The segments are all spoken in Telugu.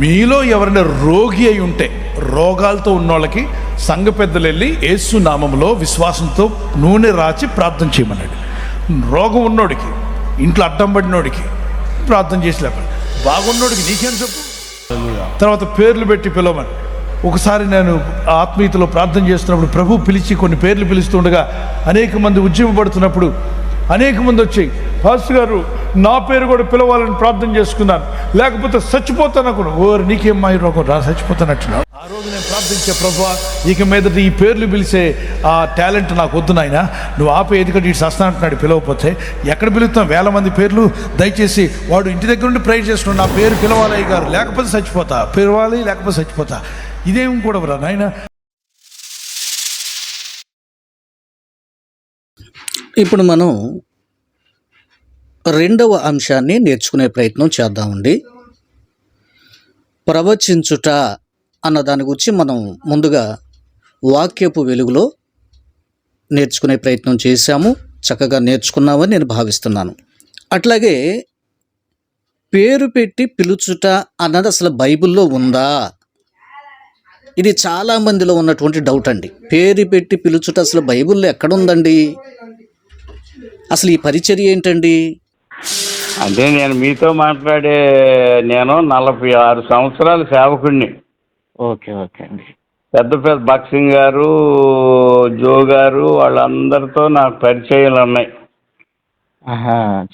మీలో ఎవరైనా రోగి అయి ఉంటే రోగాలతో ఉన్న వాళ్ళకి సంఘ పెద్దలు వెళ్ళి యేసు నామంలో విశ్వాసంతో నూనె రాచి ప్రార్థన చేయమన్నాడు. రోగం ఉన్నోడికి ఇంట్లో అడ్డం పడినోడికి ప్రార్థన చేసి లేపండి బాగున్నోడికి నీకేం చెప్పు? తర్వాత పేర్లు పెట్టి పిలవమని ఒకసారి నేను ఆత్మీయతలో ప్రార్థన చేస్తున్నప్పుడు ప్రభు పిలిచి కొన్ని పేర్లు పిలుస్తుండగా అనేక మంది ఉద్యమపడుతున్నప్పుడు అనేక మంది వచ్చి పాస్టర్ గారు నా పేరు కూడా పిలవాలని ప్రార్థన చేసుకున్నాను. లేకపోతే చచ్చిపోతాను అనుకున్నా ఓరు నీకేం మా రోగం రా చచ్చిపోతానట్టున్నావు. ఆ రోజు నేను ప్రార్థించే ప్రభు ఇక మీద ఈ పేర్లు పిలిచే ఆ టాలెంట్ నాకు వద్దు నాయన. నువ్వు ఆపే ఎందుకంటే ఇటు సస్తా అంటున్నాడు పిలవకపోతే ఎక్కడ పిలుస్తాం? వేల మంది పేర్లు దయచేసి వాడు ఇంటి దగ్గర నుండి ప్రేర్ చేస్తున్నాడు. నా పేరు పిలవాలయ్య గారు లేకపోతే చచ్చిపోతా. పిలవాలి లేకపోతే చచ్చిపోతా. ఇదేం కూడా రా నాయన. ఇప్పుడు మనం రెండవ అంశాన్ని నేర్చుకునే ప్రయత్నం చేద్దామండి. ప్రవచించుట అన్న దాని గురించి మనం ముందుగా వాక్యపు వెలుగులో నేర్చుకునే ప్రయత్నం చేశాము. చక్కగా నేర్చుకున్నామని నేను భావిస్తున్నాను. అట్లాగే పేరు పెట్టి పిలుచుట అన్నది అసలు బైబిల్లో ఉందా? ఇది చాలా మందిలో ఉన్నటువంటి డౌట్ అండి. పేరు పెట్టి పిలుచుట అసలు బైబిల్లో ఎక్కడుందండి అసలు ఈ పరిచర్య ఏంటండి? అంటే నేను మీతో మాట్లాడే నేను నలభై ఆరు సంవత్సరాల సేవకుడిని ఓకే ఓకే అండి. పెద్ద పెద్ద బక్సింగ్ గారు జో గారు వాళ్ళందరితో నాకు పరిచయాలు ఉన్నాయి.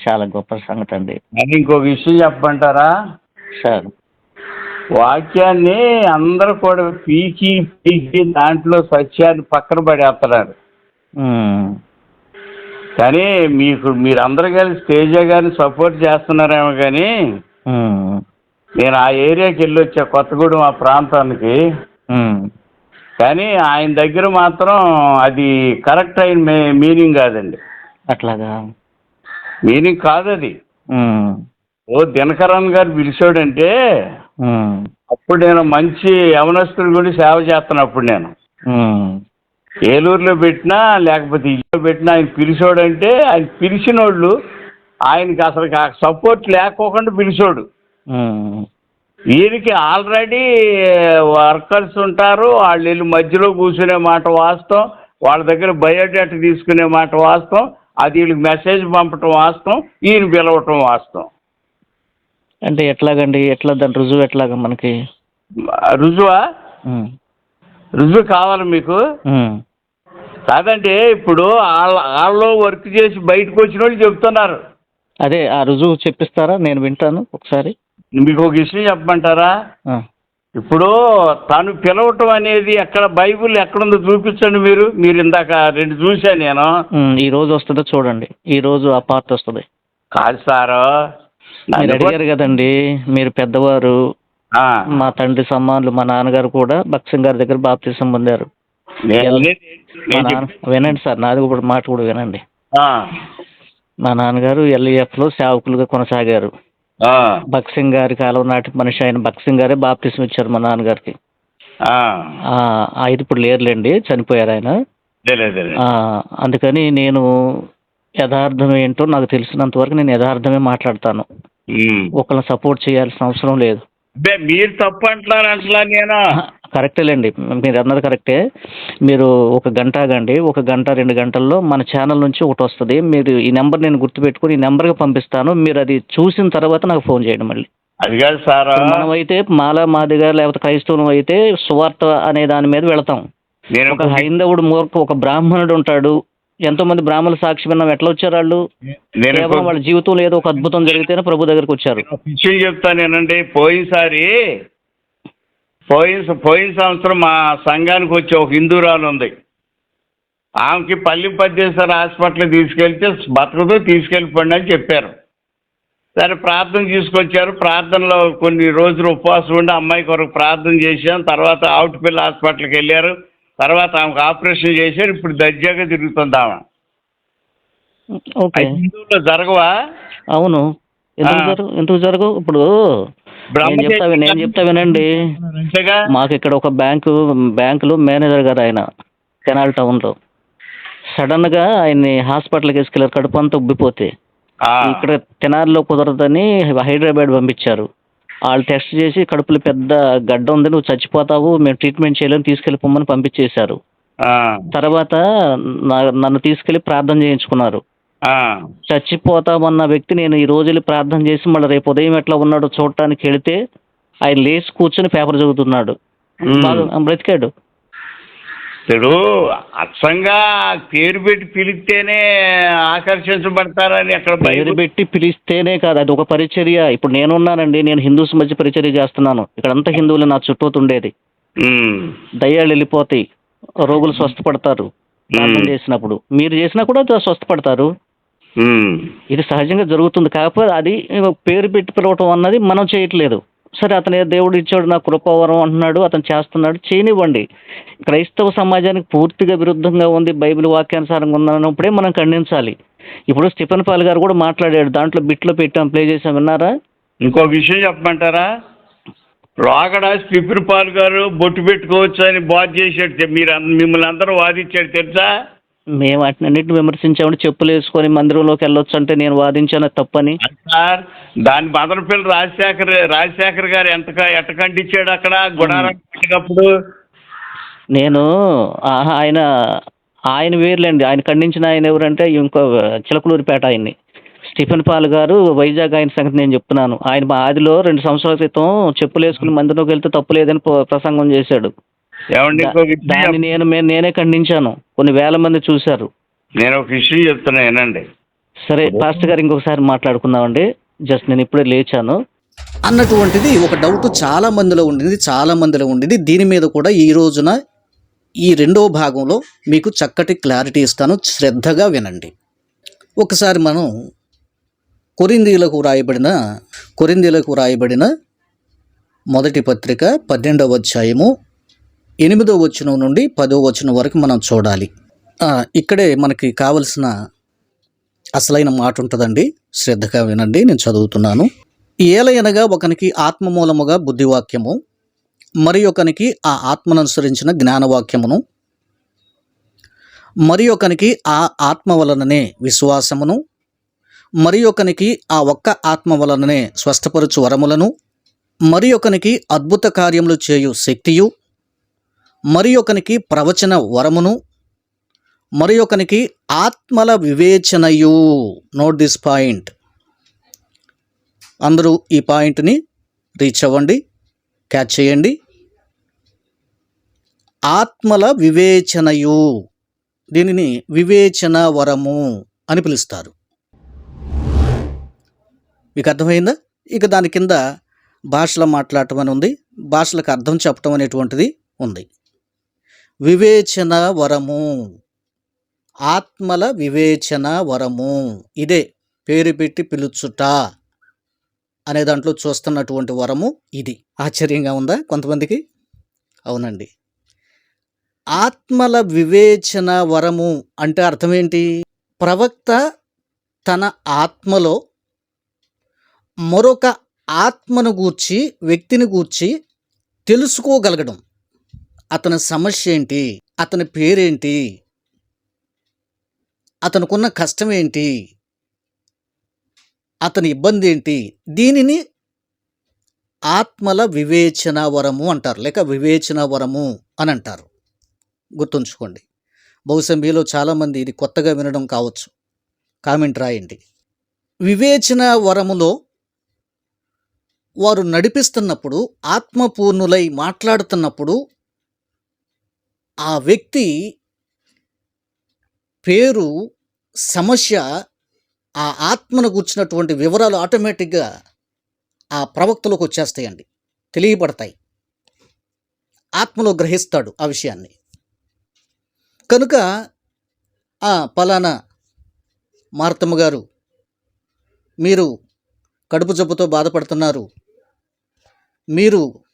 చాలా గొప్ప సంగతి అండి అది ఇంకొక విషయం చెప్పమంటారా? సార్. వాక్యాన్ని అందరూ కూడా పీకి పీకి దాంట్లో సత్యాన్ని పక్కన పడేస్తున్నారు కానీ మీకు మీరందరూ కలిసి తేజ గారిని సపోర్ట్ చేస్తున్నారేమో కానీ నేను ఆ ఏరియాకి వెళ్ళి వచ్చా కొత్తగూడెం ఆ ప్రాంతానికి. కానీ ఆయన దగ్గర మాత్రం అది కరెక్ట్ అయిన మీనింగ్ కాదండి. అట్లాగా? మీనింగ్ కాదు అది. ఓ దినకరన్ గారు పిలిచాడంటే అప్పుడు నేను మంచి యవనస్తుడి గురించి సేవ చేస్తాను అప్పుడు నేను ఏలూరులో పెట్టినా లేకపోతే ఇంట్లో పెట్టినా ఆయన పిలిచాడంటే ఆయన పిలిచిన వాళ్ళు ఆయనకి అసలు సపోర్ట్ లేకోకుండా పిలిచాడు. వీరికి ఆల్రెడీ వర్కర్స్ ఉంటారు వాళ్ళు వెళ్ళి మధ్యలో కూర్చునే మాట వాస్తవం వాళ్ళ దగ్గర బయోడేటా తీసుకునే మాట వాస్తవం అది వీళ్ళకి మెసేజ్ పంపటం వాస్తవం ఈయన పిలవటం వాస్తవం. అంటే ఎట్లాగండి ఎట్లా దాని రుజువు ఎట్లాగా మనకి? రుజువా? రుజువు కావాలి మీకు. కాదంటే ఇప్పుడు వాళ్ళ వాళ్ళలో వర్క్ చేసి బయటకు వచ్చిన వాళ్ళు చెప్తున్నారు. అదే ఆ రుజువు చెప్పిస్తారా? నేను వింటాను ఒకసారి. మీకు ఒక విషయం చెప్పమంటారా? ఇప్పుడు తను పిలవటం అనేది ఎక్కడ బైబిల్ ఎక్కడుందో చూపించండి మీరు. మీరు ఇందాక రెండు చూశాను నేను. ఈ రోజు వస్తుందో చూడండి. ఈ రోజు ఆ పార్ట్ వస్తుంది. కాదు సారు. అడిగారు కదండి మీరు పెద్దవారు మా తండ్రి సమ్మానులు మా నాన్నగారు కూడా భక్సింగ్ గారి దగ్గర బాప్తీసం పొందారు. మా నాన్న వినండి సార్ నాది కూడా మాట కూడా వినండి. మా నాన్నగారు ఎల్ఈఎఫ్లో సేవకులుగా కొనసాగారు. భక్సింగ్ గారి కాలం నాటి మనిషి ఆయన భక్సింగ్ గారే బాప్తీసం ఇచ్చారు మా నాన్నగారికి. ఆయన ఇప్పుడు లేరులేండి చనిపోయారు ఆయన. అందుకని నేను యథార్థం ఏంటో నాకు తెలిసినంత వరకు నేను యథార్థమే మాట్లాడతాను. ఒకళ్ళని సపోర్ట్ చేయాల్సిన అవసరం లేదు. అబ్బే, మీరు తప్పు అంటున్నారు అంటలా నేను కరెక్టేలేండి మీరు అన్నది కరెక్టే. మీరు ఒక గంట ఆగండి. ఒక గంట రెండు గంటల్లో మన ఛానల్ నుంచి ఒకటి వస్తుంది. మీరు ఈ నెంబర్ నేను గుర్తుపెట్టుకుని ఈ నెంబర్కి పంపిస్తాను. మీరు అది చూసిన తర్వాత నాకు ఫోన్ చేయండి మళ్ళీ. అది కాదు సారు. మనం అయితే మాలా మాదిగా లేకపోతే క్రైస్తవులం అయితే సువార్త అనే దాని మీద వెళతాం. నేను ఒక హైందవుడు మూర్ఖ ఒక బ్రాహ్మణుడు ఉంటాడు. ఎంతో మంది బ్రాహ్మణుల సాక్షి విన్నాం. ఎట్లా వచ్చారు వాళ్ళు? నేను కేవలం వాళ్ళ జీవితంలో ఏదో ఒక అద్భుతం జరిగితేనే ప్రభు దగ్గరకు వచ్చారు. విషయం చెప్తాను నేనండి. పోయినసారి పోయిన పోయిన సంవత్సరం మా సంఘానికి వచ్చే ఒక హిందూరాలు ఉంది. ఆమెకి పల్లి పద్దేశ్వర హాస్పిటల్ తీసుకెళ్తే బతకతో తీసుకెళ్ళిపోండి అని చెప్పారు. సరే ప్రార్థన తీసుకొచ్చారు. ప్రార్థనలో కొన్ని రోజులు ఉపవాసం ఉండి అమ్మాయి కొరకు ప్రార్థన చేశాం. తర్వాత ఆవుటిపిల్ల హాస్పిటల్కి వెళ్ళారు. తర్వాత ఆమెకు ఆపరేషన్ చేశారు ఇప్పుడు దర్జాగా తిరుగుతుంది ఆమె. ఓకే. అది హిందువుల్లో జరగవా? అవును. ఎందుకు. జరగవు ఎందుకు ఇప్పుడు నేను చెప్తా నేను చెప్తా వినండి. మాకు ఇక్కడ ఒక బ్యాంకు బ్యాంకులో మేనేజర్ గారు ఆయన కెనాల్ టౌన్లో. సడన్గా ఆయన్ని హాస్పిటల్కి తీసుకెళ్ళారు కడుపు అంతా ఉబ్బిపోతే. ఇక్కడ తెనాలిలో కుదరదని హైదరాబాద్ పంపించారు. వాళ్ళు టెస్ట్ చేసి కడుపులో పెద్ద గడ్డ ఉంది నువ్వు చచ్చిపోతావు మేము ట్రీట్మెంట్ చేయలేము తీసుకెళ్ళిపోమని పంపించేశారు. తర్వాత నన్ను తీసుకెళ్ళి ప్రార్థన చేయించుకున్నారు. చచ్చిపోతామన్న వ్యక్తి నేను ఈ రోజు వెళ్ళి ప్రార్థన చేసి మళ్ళీ రేపు ఉదయం ఎట్లా ఉన్నాడో చూడటానికి వెళితే ఆయన లేచి కూర్చొని పేపర్ చదువుతున్నాడు. బ్రతికాడు. ఇప్పుడు అచ్చంగా పేరు పెట్టి పిలిస్తేనే ఆకర్షించబడతారని అక్కడ పేరు పెట్టి పిలిస్తేనే కాదు అది ఒక పరిచర్య. ఇప్పుడు నేనున్నానండి నేను హిందూస్ మధ్య పరిచర్య చేస్తున్నాను. ఇక్కడంతా హిందువులు నా చుట్టూ ఉండేది దయ్యాలు వెళ్ళిపోతాయి రోగులు స్వస్థపడతారు. చేసినప్పుడు. మీరు చేసినా కూడా స్వస్థపడతారు. ఇది సహజంగా జరుగుతుంది. కాకపోతే అది పేరు పెట్టి పిలవటం అన్నది మనం చేయట్లేదు. సరే అతను దేవుడు ఇచ్చాడు నా కృపావరం అంటున్నాడు అతను చేస్తున్నాడు చేయనివ్వండి. క్రైస్తవ సమాజానికి పూర్తిగా విరుద్ధంగా ఉంది బైబిల్ వాక్యానుసారంగా ఉందన్నప్పుడే మనం ఖండించాలి. ఇప్పుడు స్టిఫెన్ పాల్ గారు కూడా మాట్లాడాడు దాంట్లో బిట్లో పెట్టాం ప్లే చేసాం విన్నారా? ఇంకో విషయం చెప్పమంటారా? రాగడ స్టిఫెన్ పాల్ గారు బొట్టు పెట్టుకోవచ్చు అని బాధ చేశాడు మీరు మిమ్మల్ని అందరూ వాదించాడు తెలుసా? మేము వాటినన్నిటిని విమర్శించామని చెప్పులు వేసుకొని మందిరంలోకి వెళ్ళొచ్చు అంటే నేను వాదించాను తప్పని. సార్ దాని మదనపల్లి రాజశేఖర్ రాజశేఖర్ గారు ఎంత ఎట్ట ఖండించాడు అక్కడ? గుడారం పెట్టినప్పుడు నేను ఆహా, ఆయన ఆయన వేర్లేండి. ఆయన ఖండించిన ఆయన ఎవరంటే ఇంకో చిలకలూరిపేట ఆయన్ని. స్టీఫెన్ పాల్ గారు వైజాగ్ ఆయన సంగతి నేను చెప్తున్నాను. ఆయన మా ఆదిలో రెండు సంవత్సరాల క్రితం చెప్పులు వేసుకుని మందిలోకి వెళ్తే తప్పు లేదని ప్ర- ప్రసంగం చేశాడు. ఏమండి దాన్ని నేను నేనే ఖండించాను. కొన్ని వేల మంది చూశారు. నేను ఒక విషయం చెప్తున్నా వినండి. సరే పాస్టర్ గారు ఇంకొకసారి మాట్లాడుకుందామండి. జస్ట్ నేను ఇప్పుడే లేచాను. అన్నటువంటిది ఒక డౌట్ చాలా మందిలో ఉండింది చాలా మందిలో ఉండింది. దీని మీద కూడా ఈ రోజున ఈ రెండవ భాగంలో మీకు చక్కటి క్లారిటీ ఇస్తాను. శ్రద్ధగా వినండి. ఒకసారి మనం కొరిందీలకు రాయబడిన కొరిందీలకు రాయబడిన మొదటి పత్రిక పన్నెండవ అధ్యాయము ఎనిమిదో వచనం నుండి పదో వచనం వరకు మనం చూడాలి. ఇక్కడే మనకి కావలసిన అసలైన మాట ఉంటుందండి. శ్రద్ధగా వినండి నేను చదువుతున్నాను. ఏలయనగా ఒకనికి ఆత్మ మూలముగా బుద్ధివాక్యము మరి ఒకనికి ఆ ఆత్మననుసరించిన జ్ఞానవాక్యమును మరి ఒకనికి ఆ ఆత్మ వలననే విశ్వాసమును మరి ఒకనికి ఆ ఒక్క ఆత్మ వలననే స్వస్థపరచు వరములను మరి ఒకనికి అద్భుత కార్యములు చేయు శక్తియు మరి ఒకనికి ప్రవచన వరమును మరి ఒకనికి ఆత్మల వివేచనయు. నోట్ దిస్ పాయింట్ అందరూ ఈ పాయింట్ని రీచ్ అవ్వండి క్యాచ్ చేయండి. ఆత్మల వివేచనయు. దీనిని వివేచన వరము అని పిలుస్తారు. మీకు అర్థమైందా? ఇక దాని కింద భాషలో మాట్లాడటం అని ఉంది. భాషలకు అర్థం చెప్పటం అనేటువంటిది ఉంది. వివేచన వరము. ఆత్మల వివేచన వరము. ఇదే పేరు పెట్టి పిలుచుట అనే దాంట్లో చూస్తున్నటువంటి వరము ఇది. ఆశ్చర్యంగా ఉందా కొంతమందికి? అవునండి. ఆత్మల వివేచన వరము అంటే అర్థం ఏంటి? ప్రవక్త తన ఆత్మలో మరొక ఆత్మను గూర్చి వ్యక్తిని గూర్చి తెలుసుకోగలగడం. అతని సమస్య ఏంటి? అతని పేరేంటి? అతనుకున్న కష్టం ఏంటి? అతని ఇబ్బంది ఏంటి? దీనిని ఆత్మల వివేచన వరము అంటారు. లేక వివేచన వరము అని అంటారు. గుర్తుంచుకోండి. బహుశా మీలో చాలామంది ఇది కొత్తగా వినడం కావచ్చు. కామెంట్ రాయండి. వివేచన వరములో వారు నడిపిస్తున్నప్పుడు ఆత్మపూర్ణులై మాట్లాడుతున్నప్పుడు ఆ వ్యక్తి పేరు సమస్య ఆ ఆత్మను కూర్చున్నటువంటి వివరాలు ఆటోమేటిక్గా ఆ ప్రవక్తలకు వచ్చేస్తాయండి. తెలియబడతాయి ఆత్మలో గ్రహిస్తాడు ఆ విషయాన్ని. కనుక ఆ పలానా మార్తమ్మ గారు మీరు కడుపు జబ్బుతో బాధపడుతున్నారు. మీరు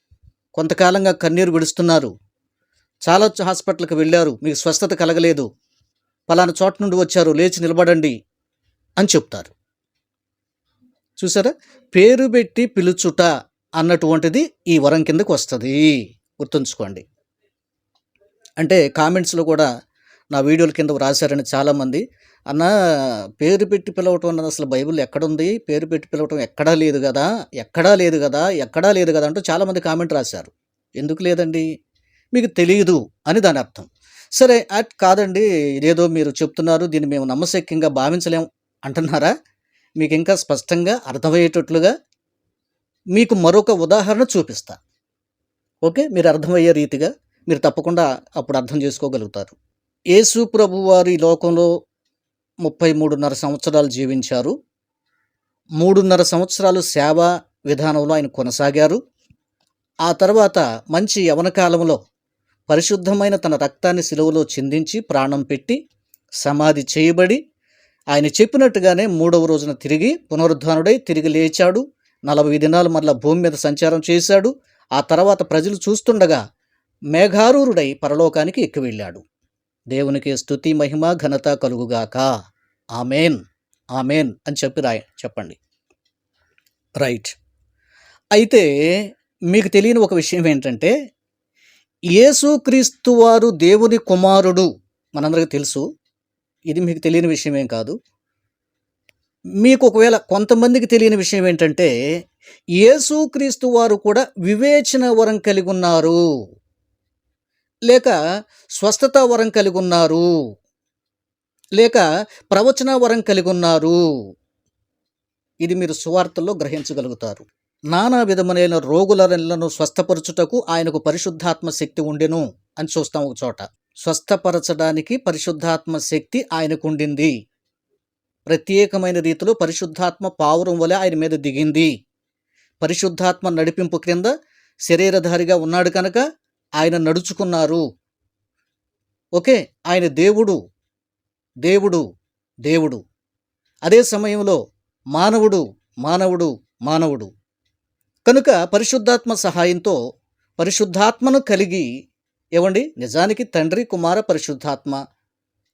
కొంతకాలంగా కన్నీరు విడుస్తున్నారు. చాలా హాస్పిటల్కి వెళ్ళారు. మీకు స్వస్థత కలగలేదు. పలానా చోట నుండి వచ్చారు. లేచి నిలబడండి అని చెప్తారు. చూసారా? పేరు పెట్టి పిలుచుట అన్నటువంటిది ఈ వరం కిందకు వస్తుంది. గుర్తుంచుకోండి. అంటే కామెంట్స్లో కూడా నా వీడియోల కింద రాశారని చాలామంది అన్న పేరు పెట్టి పిలవటం అన్నది అసలు బైబిల్ ఎక్కడుంది? పేరు పెట్టి పిలవటం ఎక్కడా లేదు కదా? ఎక్కడా లేదు కదా? ఎక్కడా లేదు కదా? అంటూ చాలామంది కామెంట్ రాశారు. ఎందుకు లేదండి? మీకు తెలియదు అని దాని అర్థం. సరే అట్ కాదండి ఇదేదో మీరు చెప్తున్నారు దీన్ని మేము నమ్మశక్యంగా భావించలేం అంటున్నారా? మీకు ఇంకా స్పష్టంగా అర్థమయ్యేటట్లుగా మీకు మరొక ఉదాహరణ చూపిస్తా. ఓకే? మీరు అర్థమయ్యే రీతిగా మీరు తప్పకుండా అప్పుడు అర్థం చేసుకోగలుగుతారు. యేసు ప్రభు వారి లోకంలో ముప్పై మూడున్నర సంవత్సరాలు జీవించారు. మూడున్నర సంవత్సరాలు సేవా విధానంలో ఆయన కొనసాగారు. ఆ తర్వాత మంచి యవన కాలంలో పరిశుద్ధమైన తన రక్తాన్ని సిలువలో చిందించి ప్రాణం పెట్టి సమాధి చేయబడి ఆయన చెప్పినట్టుగానే మూడవ రోజున తిరిగి పునరుద్ధానుడై తిరిగి లేచాడు. నలభై దినాలు మళ్ళీ భూమి మీద సంచారం చేశాడు. ఆ తర్వాత ప్రజలు చూస్తుండగా మేఘారూరుడై పరలోకానికి ఎక్కి వెళ్ళాడు. దేవునికి స్తుతి మహిమ ఘనత కలుగుగాక. ఆమెన్ ఆమెన్ అని చెప్పి రాయ చెప్పండి. రైట్. అయితే మీకు తెలియని ఒక విషయం ఏంటంటే యేసుక్రీస్తు వారు దేవుని కుమారుడు మనందరికీ తెలుసు. ఇది మీకు తెలియని విషయం ఏం కాదు. మీకు ఒకవేళ కొంతమందికి తెలియని విషయం ఏంటంటే యేసుక్రీస్తు వారు కూడా వివేచన వరం కలిగి ఉన్నారు. లేక స్వస్థత వరం కలిగి ఉన్నారు. లేక ప్రవచన వరం కలిగి ఉన్నారు. ఇది మీరు సువార్తల్లో గ్రహించగలుగుతారు. నానా విధములైన రోగులను స్వస్థపరచుటకు ఆయనకు పరిశుద్ధాత్మ శక్తి ఉండెను అని చూస్తాం ఒక చోట. స్వస్థపరచడానికి పరిశుద్ధాత్మ శక్తి ఆయనకు ఉండింది ప్రత్యేకమైన రీతిలో పరిశుద్ధాత్మ పావురం వలె ఆయన మీద దిగింది. పరిశుద్ధాత్మ నడిపింపు క్రింద శరీరధారిగా ఉన్నాడు కనుక ఆయన నడుచుకున్నారు. ఓకే ఆయన దేవుడు దేవుడు దేవుడు. అదే సమయంలో మానవుడు మానవుడు మానవుడు. కనుక పరిశుద్ధాత్మ సహాయంతో పరిశుద్ధాత్మను కలిగి ఏవండి నిజానికి తండ్రి కుమార పరిశుద్ధాత్మ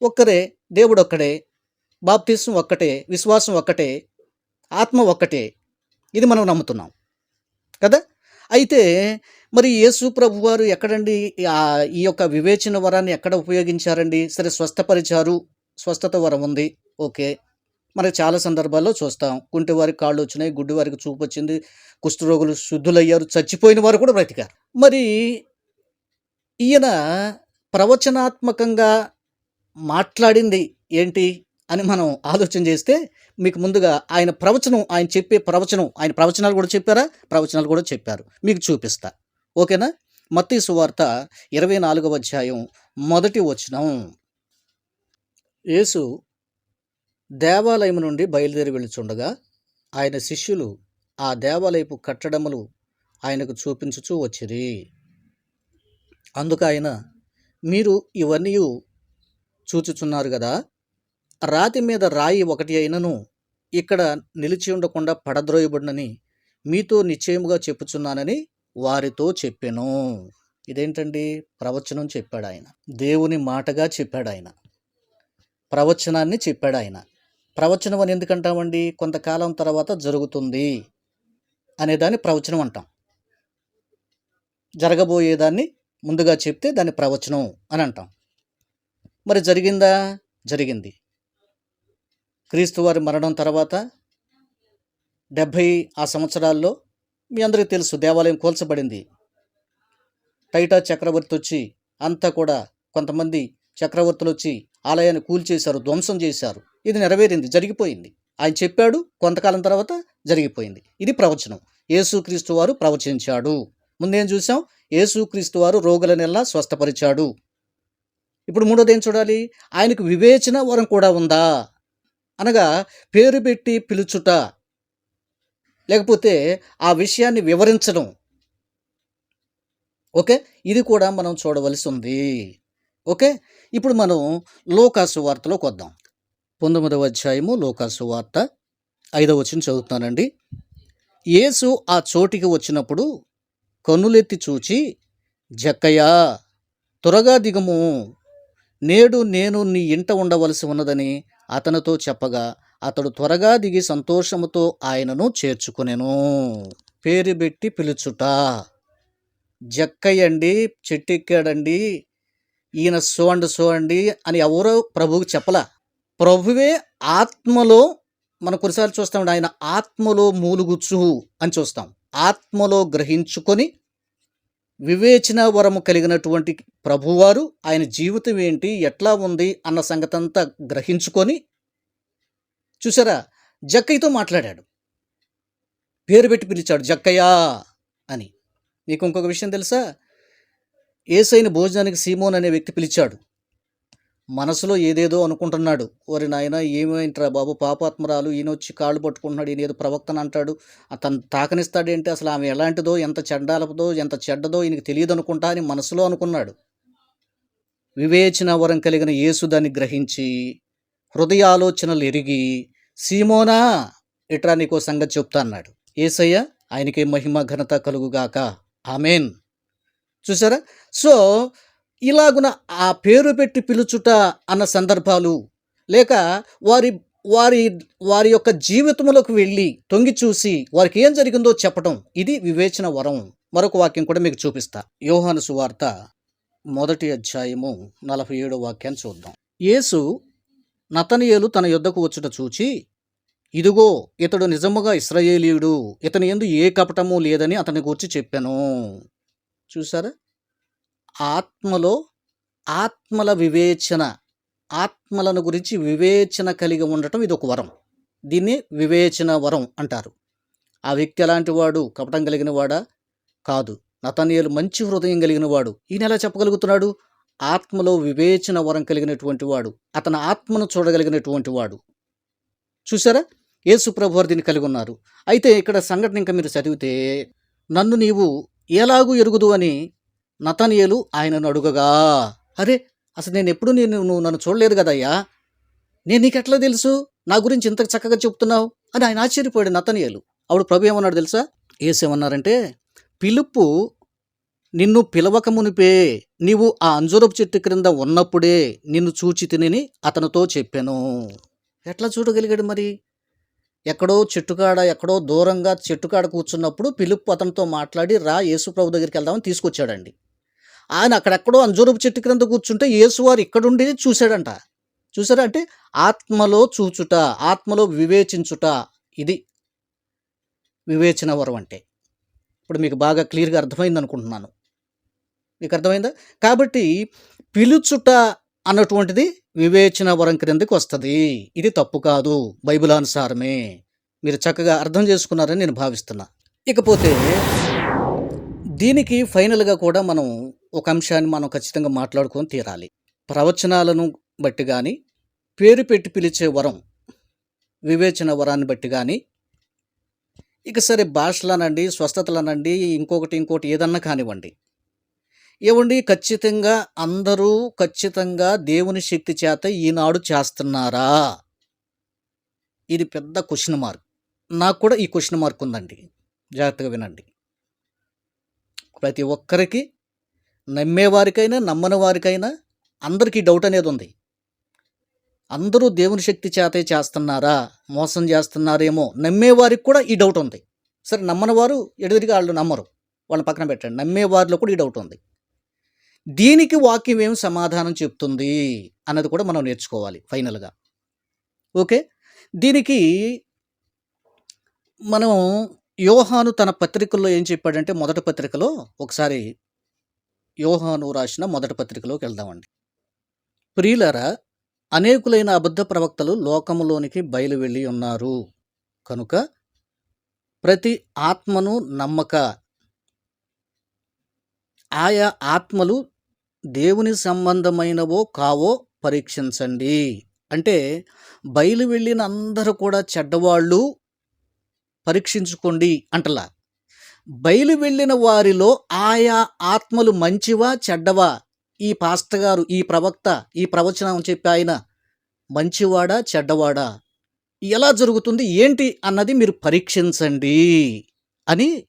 ఒక్కరే దేవుడు ఒక్కడే బాప్తీసం ఒక్కటే విశ్వాసం ఒక్కటే ఆత్మ ఒక్కటే. ఇది మనం నమ్ముతున్నాం. కదా? అయితే మరి యేసు ప్రభు వారు ఎక్కడండి? ఈ యొక్క వివేచన వరాన్ని ఎక్కడ ఉపయోగించారండి? సరే స్వస్థపరిచారు. స్వస్థత వరం ఉంది. ఓకే. మనకు చాలా సందర్భాల్లో చూస్తాం. కుంటి వారికి కాళ్ళు వచ్చినాయి గుడ్డి వారికి చూపు వచ్చింది కుష్ఠరోగులు శుద్ధులయ్యారు చచ్చిపోయిన వారు కూడా బ్రతికారు. మరి ఈయన ప్రవచనాత్మకంగా మాట్లాడింది ఏంటి అని మనం ఆలోచన చేస్తే మీకు ముందుగా ఆయన ప్రవచనం ఆయన చెప్పే ప్రవచనం ఆయన ప్రవచనాలు కూడా చెప్పారా? ప్రవచనాలు కూడా చెప్పారు. మీకు చూపిస్తా. ఓకేనా? మత్తి సువార్త ఇరవై నాలుగవ అధ్యాయం మొదటి వచనం. యేసు దేవాలయం నుండి బయలుదేరి వెళుచుండగా ఆయన శిష్యులు ఆ దేవాలయపు కట్టడములు ఆయనకు చూపించుచూ వచ్చిరి. అందుకు ఆయన మీరు ఇవన్నీ చూచుచున్నారు కదా రాతి మీద రాయి ఒకటి అయినను ఇక్కడ నిలిచి ఉండకుండా పడద్రోయబడినని మీతో నిశ్చయముగా చెప్పుచున్నానని వారితో చెప్పాను. ఇదేంటండి? ప్రవచనం చెప్పాడు ఆయన దేవుని మాటగా చెప్పాడు ఆయన ప్రవచనాన్ని చెప్పాడు ఆయన ప్రవచనం అని ఎందుకంటామండి? కొంతకాలం తర్వాత జరుగుతుంది అనేదాన్ని ప్రవచనం అంటాం. జరగబోయేదాన్ని ముందుగా చెప్తే దాన్ని ప్రవచనం అని అంటాం. మరి జరిగిందా? జరిగింది. క్రీస్తు వారి మరణం తర్వాత డెబ్భై ఆ సంవత్సరాల్లో మీ అందరికీ తెలుసు దేవాలయం కూల్చబడింది. టైటా చక్రవర్తి వచ్చి అంతా కూడా కొంతమంది చక్రవర్తులు వచ్చి ఆలయాన్ని కూల్చేశారు ధ్వంసం చేశారు. ఇది నెరవేరింది జరిగిపోయింది. ఆయన చెప్పాడు కొంతకాలం తర్వాత జరిగిపోయింది. ఇది ప్రవచనం. యేసుక్రీస్తు వారు ప్రవచించాడు. ముందేం చూసాం? యేసుక్రీస్తు వారు రోగులనెల్లా స్వస్థపరిచాడు. ఇప్పుడు మూడోది ఏం చూడాలి? ఆయనకు వివేచన వరం కూడా ఉందా? అనగా పేరు పెట్టి పిలుచుట. లేకపోతే ఆ విషయాన్ని వివరించడం. ఓకే? ఇది కూడా మనం చూడవలసి ఉంది. ఓకే? ఇప్పుడు మనం లోకాసు వార్తలోకి వద్దాం. పంతొమ్మిదవ అధ్యాయము లోకాసు వార్త ఐదవ వచ్చిన చదువుతున్నానండి. యేసు ఆ చోటికి వచ్చినప్పుడు కన్నులెత్తి చూచి జక్కయ్యా త్వరగా దిగము. నేడు నేను నీ ఇంట ఉండవలసి ఉన్నదని అతనితో చెప్పగా అతడు త్వరగా దిగి సంతోషముతో ఆయనను చేర్చుకునేను. పేరు పెట్టి పిలుచుట. జక్కయ్యండి చెట్టెక్కాడండి ఈయన సో అండ్ సో అండి అని ఎవరో ప్రభువుకి చెప్పలా. ప్రభువే ఆత్మలో మనం కొన్నిసార్లు చూస్తాం ఆయన ఆత్మలో మూలుగుచ్చు అని చూస్తాం. ఆత్మలో గ్రహించుకొని వివేచన వరము కలిగినటువంటి ప్రభువారు ఆయన జీవితం ఏంటి ఎట్లా ఉంది అన్న సంగతంతా గ్రహించుకొని చూసారా? జక్కయ్యతో మాట్లాడాడు. పేరు పెట్టి పిలిచాడు జక్కయ్యా అని. నీకు ఇంకొక విషయం తెలుసా? ఏసైన భోజనానికి సీమోన్ అనే వ్యక్తి పిలిచాడు. మనసులో ఏదేదో అనుకుంటున్నాడు. ఓరి నాయన ఏమైంట్రా బాబు? పాపాత్మరాలు ఈయన వచ్చి కాళ్ళు పట్టుకుంటున్నాడు ఈయన ఏదో ప్రవక్తను అంటాడు. అతను తాకనిస్తాడేంటి? అసలు ఆమె ఎలాంటిదో ఎంత చెడ్డాలపదో ఎంత చెడ్డదో ఈయనకి తెలియదు అనుకుంటా అని మనసులో అనుకున్నాడు. వివేచన వరం కలిగిన యేసు దాన్ని గ్రహించి హృదయాలోచనలు ఎరిగి సీమోనా ఇట్రా నీకో సంగతి చెప్తా అన్నాడు. ఏసయ్య ఆయనకే మహిమ ఘనత కలుగుగాక. ఆమెన్. చూసారా సో ఇలాగున ఆ పేరు పెట్టి పిలుచుట అన్న సందర్భాలు లేక వారి వారి వారి యొక్క జీవితంలోకి వెళ్ళి తొంగి చూసి వారికి ఏం జరిగిందో చెప్పటం ఇది వివేచన వరం. మరొక వాక్యం కూడా మీకు చూపిస్తా. యోహాను సువార్త మొదటి అధ్యాయము నలభై ఏడో వాక్యాన్ని చూద్దాం. యేసు నతనియేలు తన యుద్ధకు వచ్చుట చూచి ఇదిగో ఇతడు నిజముగా ఇస్రాయేలీయుడు ఇతని ఎందు ఏ కపటము లేదని అతని గురించి చెప్పాను. చూసారా ఆత్మలో ఆత్మల వివేచన ఆత్మలను గురించి వివేచన కలిగి ఉండటం ఇది ఒక వరం. దీన్ని వివేచన వరం అంటారు. ఆ వ్యక్తి ఎలాంటి వాడు కపటం కలిగిన వాడా? కాదు. నతనీయులు మంచి హృదయం కలిగిన వాడు. ఈయన ఎలా చెప్పగలుగుతున్నాడు? ఆత్మలో వివేచన వరం కలిగినటువంటి వాడు. అతని ఆత్మను చూడగలిగినటువంటి వాడు. చూసారా యేసు ప్రభు వారు దీన్ని కలిగి ఉన్నారు. అయితే ఇక్కడ సంఘటన ఇంకా మీరు చదివితే నన్ను నీవు ఎలాగూ ఎరుగుదు అని నతనియలు ఆయనను అడుగగా అరే అసలు నేను ఎప్పుడు నేను నువ్వు నన్ను చూడలేదు కదయ్యా? నేను నీకెట్లా తెలుసు? నా గురించి ఇంత చక్కగా చెప్తున్నావు? అని ఆయన ఆశ్చర్యపోయాడు నతనియలు. అప్పుడు ప్రభు ఏమన్నాడు తెలుసా? ఏసేమన్నారంటే పిలుపు నిన్ను పిలవక మునిపే నీవు ఆ అంజూరపు చెట్టు క్రింద ఉన్నప్పుడే నిన్ను చూచి తినని అతనితో చెప్పాను. ఎట్లా చూడగలిగాడు మరి? ఎక్కడో చెట్టుకాడ ఎక్కడో దూరంగా చెట్టుకాడ కూర్చున్నప్పుడు పిలుపు అతనితో మాట్లాడి రా యేసు ప్రభు దగ్గరికి వెళ్దామని తీసుకొచ్చాడండి. ఆయన అక్కడెక్కడో అంజూరపు చెట్టు క్రింద కూర్చుంటే యేసువారు ఇక్కడుండి చూశాడంట. చూసారా అంటే ఆత్మలో చూచుట ఆత్మలో వివేచించుట ఇది. వివేచన వరం అంటే. ఇప్పుడు మీకు బాగా క్లియర్గా అర్థమైంది అనుకుంటున్నాను. మీకు అర్థమైందా? కాబట్టి పిలుచుట అన్నటువంటిది వివేచన వరం క్రిందకి వస్తుంది. ఇది తప్పు కాదు. బైబిల్ అనుసారమే మీరు చక్కగా అర్థం చేసుకున్నారని నేను భావిస్తున్నా. ఇకపోతే దీనికి ఫైనల్గా కూడా మనం ఒక అంశాన్ని మనం ఖచ్చితంగా మాట్లాడుకొని తీరాలి. ప్రవచనాలను బట్టి కానీ పేరు పెట్టి పిలిచే వరం వివేచన వరాన్ని బట్టి కానీ ఇక సరే భాషలనండి స్వస్థతలనండి ఇంకొకటి ఇంకోటి ఏదన్నా కానివ్వండి. ఏమండి ఖచ్చితంగా అందరూ ఖచ్చితంగా దేవుని శక్తి చేత ఈనాడు చేస్తున్నారా? ఇది పెద్ద క్వశ్చన్ మార్క్. నాకు కూడా ఈ క్వశ్చన్ మార్క్ ఉందండి. జాగ్రత్తగా వినండి. ప్రతి ఒక్కరికి నమ్మేవారికైనా నమ్మని వారికైనా అందరికీ డౌట్ అనేది ఉంది. అందరూ దేవుని శక్తి చేతే చేస్తున్నారా మోసం చేస్తున్నారేమో నమ్మేవారికి కూడా ఈ డౌట్ ఉంది. సరే నమ్మని వారు ఎదురుగా వాళ్ళు నమ్మరు. వాళ్ళని పక్కన పెట్టండి. నమ్మేవారిలో కూడా ఈ డౌట్ ఉంది. దీనికి వాక్యం ఏం సమాధానం చెప్తుంది అన్నది కూడా మనం నేర్చుకోవాలి ఫైనల్గా ఓకే? దీనికి మనం యోహాను తన పత్రికల్లో ఏం చెప్పాడంటే మొదటి పత్రికలో ఒకసారి యోహాను రాసిన మొదటి పత్రికలోకి వెళ్దామండి. ప్రియులరా అనేకులైన అబద్ధ ప్రవక్తలు లోకములోనికి బయలు వెళ్ళి ఉన్నారు. కనుక ప్రతి ఆత్మను నమ్మక ఆయా ఆత్మలు దేవుని సంబంధమైనవో కావో పరీక్షించండి. అంటే బయలు వెళ్ళిన అందరూ కూడా చెడ్డవాళ్ళు పరీక్షించుకోండి అంటలా. బయలు వెళ్ళిన వారిలో ఆయా ఆత్మలు మంచివా చెడ్డవా? ఈ పాస్టర్ గారు ఈ ప్రవక్త ఈ ప్రవచనం చెప్పి ఆయన మంచివాడా చెడ్డవాడా? ఎలా జరుగుతుంది ఏంటి అన్నది మీరు పరీక్షించండి అని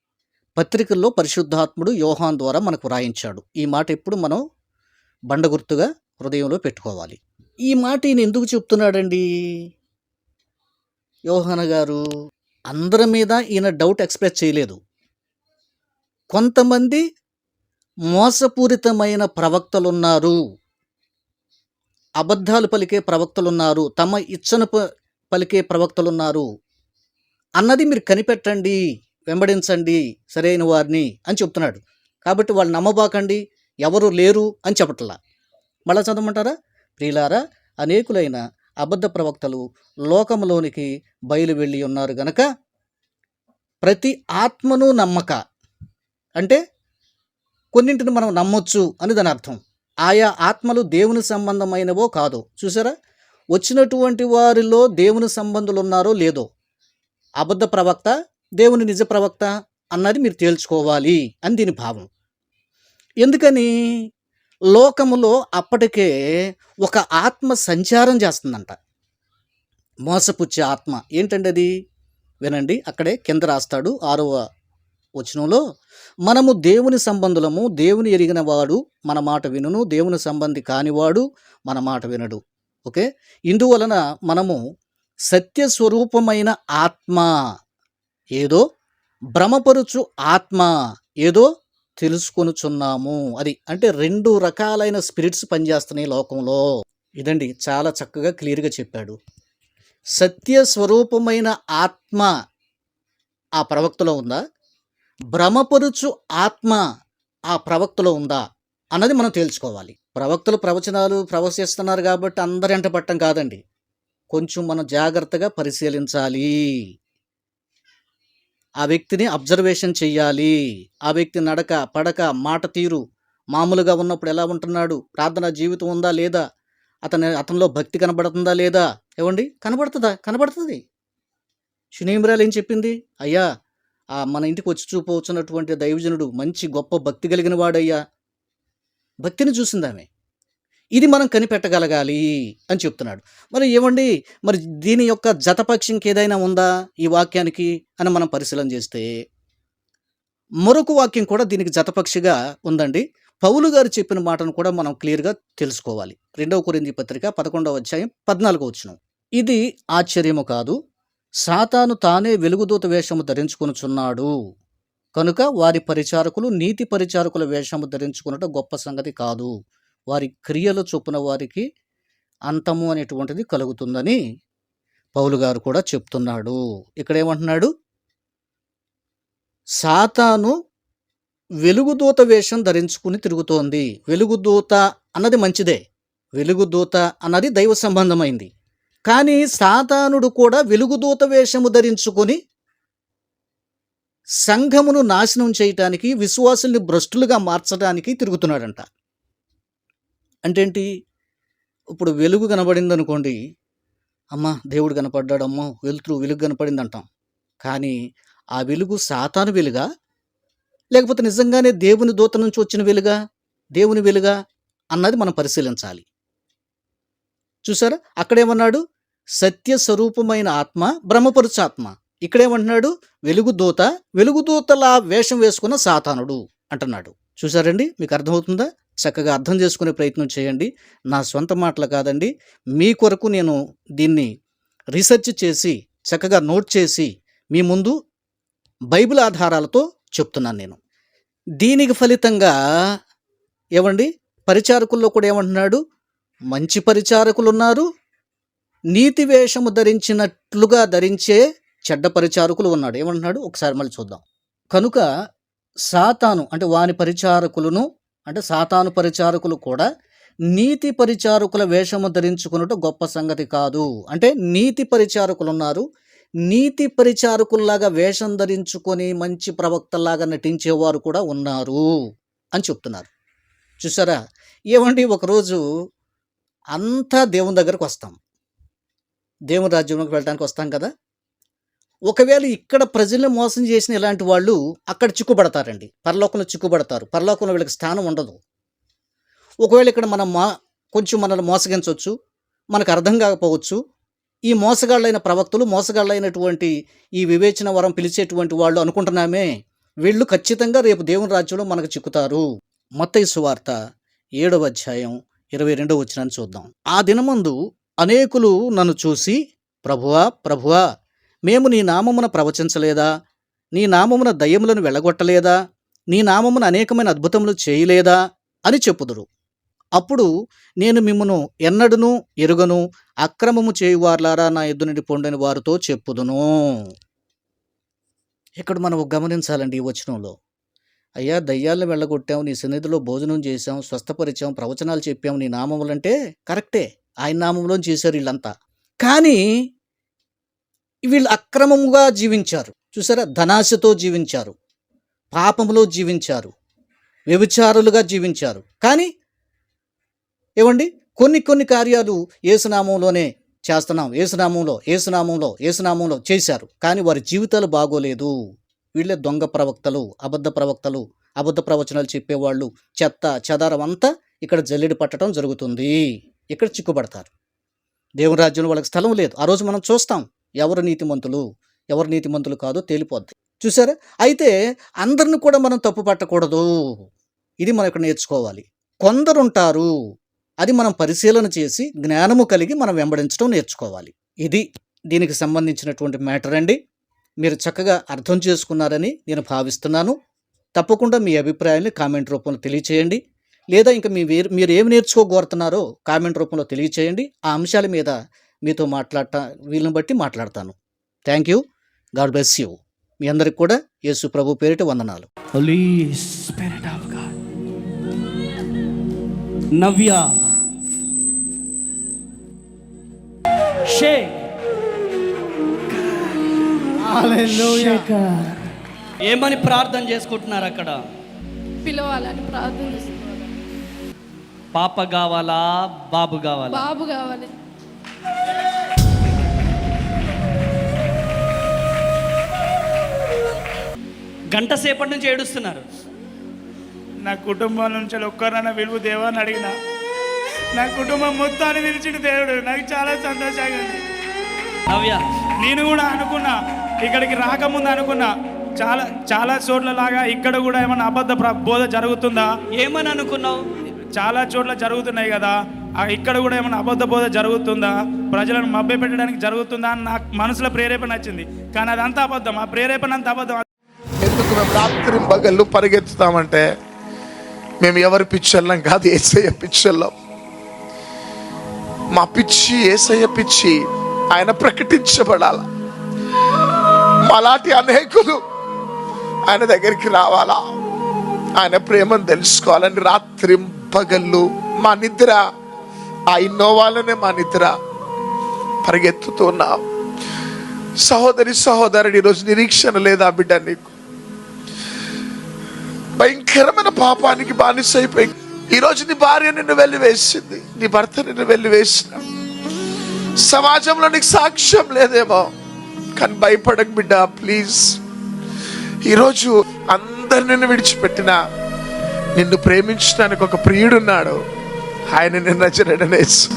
పత్రికల్లో పరిశుద్ధాత్ముడు యోహాన్ ద్వారా మనకు రాయించాడు. ఈ మాట ఎప్పుడు మనం బండగుర్తుగా హృదయంలో పెట్టుకోవాలి. ఈ మాట ఈయన ఎందుకు చెప్తున్నాడండి? యోహాన గారు అందరి మీద ఈయన డౌట్ ఎక్స్ప్రెస్ చేయలేదు. కొంతమంది మోసపూరితమైన ప్రవక్తలున్నారు. అబద్ధాలు పలికే ప్రవక్తలున్నారు. తమ ఇచ్చను ప- పలికే ప్రవక్తలున్నారు. అన్నది మీరు కనిపెట్టండి వెంబడించండి సరైన వారిని అని చెప్తున్నాడు. కాబట్టి వాళ్ళు నమ్మబాకండి ఎవరు లేరు అని చెప్పట్లా. మళ్ళా చదవమంటారా? ప్రియులారా అనేకులైన అబద్ధ ప్రవక్తలు లోకంలోనికి బయలు వెళ్ళి ఉన్నారు గనక ప్రతి ఆత్మను నమ్మక అంటే కొన్నింటిని మనం నమ్మొచ్చు అని దాని అర్థం. ఆయా ఆత్మలు దేవుని సంబంధమైనవో కాదో. చూసారా? వచ్చినటువంటి వారిలో దేవుని సంబంధులు ఉన్నారో లేదో. అబద్ధ ప్రవక్త దేవుని నిజ ప్రవక్త అన్నది మీరు తేల్చుకోవాలి అని దీని భావం. ఎందుకని? లోకములో అప్పటికే ఒక ఆత్మ సంచారం చేస్తుందంట. మోసపుచ్చే ఆత్మ. ఏంటండి అది వినండి. అక్కడే కింద రాస్తాడు ఆరవ వచనంలో మనము దేవుని సంబంధులము దేవుని ఎరిగిన వాడు మన మాట వినును దేవుని సంబంధి కానివాడు మన మాట వినడు. ఓకే? ఇందువలన మనము సత్య స్వరూపమైన ఆత్మ ఏదో భ్రమపరుచు ఆత్మ ఏదో తెలుసుకొనుచున్నాము. అది అంటే రెండు రకాలైన స్పిరిట్స్ పనిచేస్తున్నాయి లోకంలో. ఇదండి చాలా చక్కగా క్లియర్గా చెప్పాడు. సత్య స్వరూపమైన ఆత్మ ఆ ప్రవక్తలో ఉందా? భ్రమపరుచు ఆత్మ ఆ ప్రవక్తలో ఉందా అన్నది మనం తేల్చుకోవాలి. ప్రవక్తలు ప్రవచనాలు ప్రవచిస్తున్నారు కాబట్టి అందరి వెంట పట్టం కాదండి. కొంచెం మనం జాగ్రత్తగా పరిశీలించాలి. ఆ వ్యక్తిని అబ్జర్వేషన్ చెయ్యాలి. ఆ వ్యక్తి నడక పడక మాట తీరు మామూలుగా ఉన్నప్పుడు ఎలా ఉంటున్నాడు? ప్రార్థన జీవితం ఉందా లేదా? అతని అతనిలో భక్తి కనబడుతుందా లేదా? ఏమండి కనబడుతుందా? కనబడుతుంది. శునీమ్రాలు ఏం చెప్పింది? అయ్యా ఆ మన ఇంటికి వచ్చి చూపవచ్చున్నటువంటి దైవజనుడు మంచి గొప్ప భక్తి కలిగిన వాడయ్యా. భక్తిని చూసిందామె. ఇది మనం కనిపెట్టగలగాలి అని చెప్తున్నాడు. మరి ఏమండి? మరి దీని యొక్క జతపక్షి ఇంకేదైనా ఉందా ఈ వాక్యానికి అని మనం పరిశీలన చేస్తే? మరొక వాక్యం కూడా దీనికి జతపక్షిగా ఉందండి. పౌలు గారు చెప్పిన మాటను కూడా మనం క్లియర్గా తెలుసుకోవాలి. రెండవ కొరింది పత్రిక పదకొండవ అధ్యాయం పద్నాలుగో వచ్చిన ఇది ఆశ్చర్యము కాదు సాతాను తానే వెలుగుదూత వేషము ధరించుకొనుచున్నాడు. కనుక వారి పరిచారకులు నీతి పరిచారకుల వేషము ధరించుకున్నట గొప్ప సంగతి కాదు. వారి క్రియలు చొప్పున వారికి అంతము అనేటువంటిది కలుగుతుందని పౌలు గారు కూడా చెప్తున్నాడు. ఇక్కడ ఏమంటున్నాడు సాతాను వెలుగుదూత వేషం ధరించుకుని తిరుగుతోంది. వెలుగుదూత అన్నది మంచిదే. వెలుగుదూత అన్నది దైవ సంబంధమైంది. కానీ సాతానుడు కూడా వెలుగుదూత వేషము ధరించుకొని సంఘమును నాశనం చేయటానికి విశ్వాసుల్ని భ్రష్టులుగా మార్చడానికి తిరుగుతున్నాడంట. అంటే ఏంటి ఇప్పుడు వెలుగు కనబడింది అనుకోండి అమ్మా దేవుడు కనపడ్డాడు అమ్మో వెలుతురు వెలుగు కనపడింది అంటాం కానీ ఆ వెలుగు సాతాను వెలుగా లేకపోతే నిజంగానే దేవుని దూత నుంచి వచ్చిన వెలుగా దేవుని వెలుగా అన్నది మనం పరిశీలించాలి. చూసారా? అక్కడేమన్నాడు? సత్య స్వరూపమైన ఆత్మ బ్రహ్మపరుచాత్మ. ఇక్కడేమంటున్నాడు వెలుగుదూత వెలుగుదూతలా వేషం వేసుకున్న సాతానుడు అంటున్నాడు. చూసారండి మీకు అర్థమవుతుందా? చక్కగా అర్థం చేసుకునే ప్రయత్నం చేయండి. నా సొంత మాటలు కాదండి. మీ కొరకు నేను దీన్ని రీసెర్చ్ చేసి చక్కగా నోట్ చేసి మీ ముందు బైబిల్ ఆధారాలతో చెప్తున్నాను నేను. దీనికి ఫలితంగా ఏమండి? పరిచారకుల్లో కూడా ఏమంటున్నాడు? మంచి పరిచారకులు ఉన్నారు నీతి వేషము ధరించినట్లుగా ధరించే చెడ్డ పరిచారకులు ఉన్నాడు. ఏమంటున్నాడు? ఒకసారి మళ్ళీ చూద్దాం. కనుక సాతాను అంటే వాని పరిచారకులను అంటే సాతాను పరిచారకులు కూడా నీతి పరిచారకుల వేషము ధరించుకున్నట్టు గొప్ప సంగతి కాదు. అంటే నీతి పరిచారకులు ఉన్నారు. నీతి పరిచారకుల్లాగా వేషం ధరించుకొని మంచి ప్రవక్తలాగా నటించేవారు కూడా ఉన్నారు అని చెప్తున్నారు. చూసారా? ఏమండి? ఒకరోజు అంతా దేవుని దగ్గరకు వస్తాం. దేవుని రాజ్యంలోకి వెళ్ళడానికి వస్తాం కదా? ఒకవేళ ఇక్కడ ప్రజల్ని మోసం చేసిన ఇలాంటి వాళ్ళు అక్కడ చిక్కుబడతారండి. పరలోకంలో చిక్కుబడతారు. పరలోకంలో వీళ్ళకి స్థానం ఉండదు. ఒకవేళ ఇక్కడ మనం మా కొంచెం మనల్ని మోసగించవచ్చు మనకు అర్థం కాకపోవచ్చు ఈ మోసగాళ్ళైన ప్రవక్తలు మోసగాళ్ళైనటువంటి ఈ వివేచన వరం పిలిచేటువంటి వాళ్ళు అనుకుంటున్నామే వీళ్ళు ఖచ్చితంగా రేపు దేవుని రాజ్యంలో మనకు చిక్కుతారు. మత్తయి సువార్త ఏడవ అధ్యాయం ఇరవై రెండవ వచ్చినాన్ని చూద్దాం. ఆ దినమందు అనేకులు నన్ను చూసి ప్రభువా ప్రభువా మేము నీ నామమున ప్రవచించలేదా? నీ నామమున దయ్యములను వెళ్ళగొట్టలేదా నీ నామమున అనేకమైన అద్భుతములు చేయలేదా? అని చెప్పుదురు. అప్పుడు నేను మిమ్మను ఎన్నడను ఎరుగను అక్రమము చేయువార్లారా నా ఎద్దు నుండి పొండని వారితో చెప్పుదును. ఇక్కడ మనం గమనించాలండి ఈ వచనంలో. అయ్యా దయ్యాలను వెళ్ళగొట్టాం నీ సన్నిధిలో భోజనం చేశాం స్వస్థపరిచాం ప్రవచనాలు చెప్పాం నీ నామములంటే కరెక్టే. ఆయన నామంలో చేశారు వీళ్ళంతా. కానీ వీళ్ళు అక్రమముగా జీవించారు. చూసారా? ధనాశతో జీవించారు. పాపములో జీవించారు. వ్యభిచారులుగా జీవించారు. కానీ ఏమండి? కొన్ని కొన్ని కార్యాలు ఏసునామంలోనే చేస్తున్నాం. ఏసునామంలో ఏసునామంలో ఏసునామంలో చేశారు. కానీ వారి జీవితాలు బాగోలేదు. వీళ్ళే దొంగ ప్రవక్తలు అబద్ధ ప్రవక్తలు అబద్ధ ప్రవచనాలు చెప్పేవాళ్ళు చెత్త చెదారం అంతా ఇక్కడ జల్లెడి పట్టడం జరుగుతుంది. ఇక్కడ చిక్కుపడతారు దేవుని రాజ్యంలో వాళ్ళకి స్థలం లేదు. ఆ రోజు మనం చూస్తాం ఎవరు నీతిమంతులు ఎవరు నీతిమంతులు కాదో తేలిపోద్ది. చూసారా? అయితే అందరిని కూడా మనం తప్పు పట్టకూడదు. ఇది మనం ఇక్కడ నేర్చుకోవాలి. కొందరుంటారు అది మనం పరిశీలన చేసి జ్ఞానము కలిగి మనం వెంబడించడం నేర్చుకోవాలి. ఇది దీనికి సంబంధించినటువంటి మ్యాటర్ అండి. మీరు చక్కగా అర్థం చేసుకున్నారని నేను భావిస్తున్నాను. తప్పకుండా మీ అభిప్రాయాన్ని కామెంట్ రూపంలో తెలియచేయండి. లేదా ఇంకా మీ వేరు మీరు ఏమి నేర్చుకోగోరుతున్నారో కామెంట్ రూపంలో తెలియచేయండి. ఆ అంశాల మీద మీతో మాట్లాడటా వీళ్ళని బట్టి మాట్లాడతాను. Thank you. God bless you. మీ అందరికి కూడా యేసు ప్రభు పేరిట వందనాలు. Holy Spirit of God. నవ్య. ఏమని ప్రార్థన చేసుకుంటున్నారు అక్కడ? పిలవాలని ప్రార్థన పాప కావాలా బాబు కావాలా? బాబు కావాలి. గంట సేపటి నుంచి ఏడుస్తున్నారు. నా కుటుంబం నుంచి ఒక్కరన్నా విలువ దేవా అని అడిగిన నా కుటుంబం మొత్తాన్ని నిలిచిన దేవుడు. నాకు చాలా సంతోషంగా ఉంది. నవ్య. నేను కూడా అనుకున్నా ఇక్కడికి రాకముందు అనుకున్నా చాలా చాలా చోట్ల లాగా ఇక్కడ కూడా ఏమన్నా అబద్ధ ప్ర- బోధ జరుగుతుందా? ఏమని అనుకున్నావు? చాలా చోట్ల జరుగుతున్నాయి కదా. ఇక్కడ కూడా ఏమైనా అబద్ధ బోధ జరుగుతుందా? ప్రజలను మభ్య పెట్టడానికి జరుగుతుందా అని నాకు మనసులో ప్రేరేపణ వచ్చింది. కానీ అదంతా అబద్ధం. ఆ ప్రేరేపణ అంత అబద్ధం. ఎందుకు మేము రాత్రి పగళ్ళు పరిగెత్తుతామంటే మేము ఎవరి వెళ్ళాం కాదు? ఏసయ్య పిచ్చర్లం మా పిచ్చి ఏసయ్య పిచ్చి ఆయన ప్రకటించబడాల. మాలాంటి అనేకులు ఆయన దగ్గరికి రావాలా? ఆయన ప్రేమను తెలుసుకోవాలని రాత్రి పగళ్ళు మా నిద్ర. ఆ ఇన్నోవాలనే మా నిద్ర. పరిగెత్తుతున్నాం సహోదరి సహోదరుడు ఈరోజు నిరీక్షణ లేదా బిడ్డ నీకు. భయంకరమైన పాపానికి బానిసైపోయి ఈరోజు నీ భార్య నిన్ను వెళ్ళి వేసింది నీ భర్త నిన్ను వెళ్ళి వేసిన సమాజంలో నీకు సాక్ష్యం లేదేమో. కానీ భయపడకు బిడ్డ ప్లీజ్. ఈరోజు అందరు నిన్ను విడిచిపెట్టిన నిన్ను ప్రేమించడానికి ఒక ప్రియుడున్నాడు. ఆయన నిన్న నచ్చడనేసి